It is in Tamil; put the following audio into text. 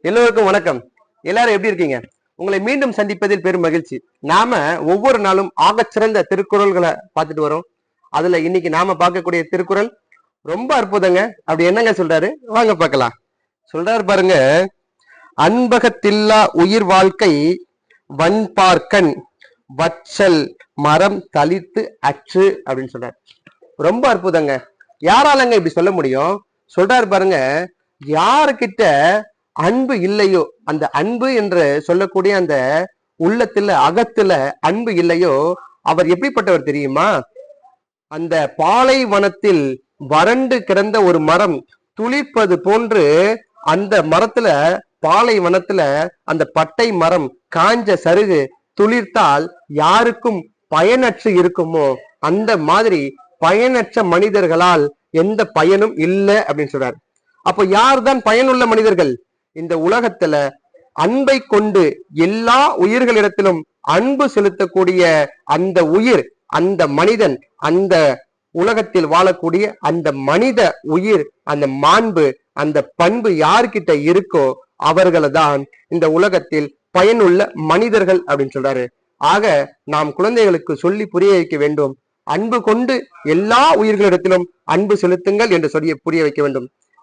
எல்லோருக்கும் வணக்கம். எல்லாரும் எப்படி இருக்கீங்க? உங்களை மீண்டும் சந்திப்பதில் பெரும் மகிழ்ச்சி. நாம ஒவ்வொரு நாளும் ஆகச்சிறந்த திருக்குறள்களை பார்த்துட்டு வரோம். அதுல இன்னைக்கு நாம பார்க்கக்கூடிய திருக்குறள் ரொம்ப அற்புதங்க. அப்படி என்னங்க சொல்றாரு? வாங்க பார்க்கலாம். சொல்றாரு பாருங்க. அன்பகத்தில்லா உயிர் வாழ்க்கை வன்பார்க்கன் வச்சல் மரம் தளித்து அற்று அப்படின்னு சொல்றாரு. ரொம்ப அற்புதங்க. யாராலங்க இப்படி சொல்ல முடியும்? சொல்றாரு பாருங்க. யாருக்கிட்ட அன்பு இல்லையோ அந்த அன்பு என்று சொல்லக்கூடிய அந்த உள்ளத்துல அகத்துல அன்பு இல்லையோ அவர் எப்படிப்பட்டவர் தெரியுமா? அந்த பாலைவனத்தில் வறண்டு கிடந்த ஒரு மரம் துளிப்பது போன்று அந்த மரத்துல பாலைவனத்துல அந்த பட்டை மரம் காஞ்ச சருகு துளிர்த்தால் யாருக்கும் பயனற்று இருக்குமோ அந்த மாதிரி பயனற்ற மனிதர்களால் எந்த பயனும் இல்லை அப்படின்னு சொல்றார். அப்போ யார்தான் பயனுள்ள மனிதர்கள்? இந்த உலகத்துல அன்பை கொண்டு எல்லா உயிர்களிடத்திலும் அன்பு செலுத்தக்கூடிய அந்த உயிர் அந்த மனிதன் அந்த உலகத்தில் வாழக்கூடிய அந்த மனித உயிர் அந்த மாண்பு அந்த பண்பு யார்கிட்ட இருக்கோ அவர்களை தான் இந்த உலகத்தில் பயனுள்ள மனிதர்கள் அப்படின்னு சொல்றாரு. ஆக நாம் குழந்தைகளுக்கு சொல்லி புரிய வைக்க வேண்டும். அன்பு கொண்டு எல்லா உயிர்களிடத்திலும் அன்பு செலுத்துங்கள் என்று சொல்லி புரிய வைக்க வேண்டும்.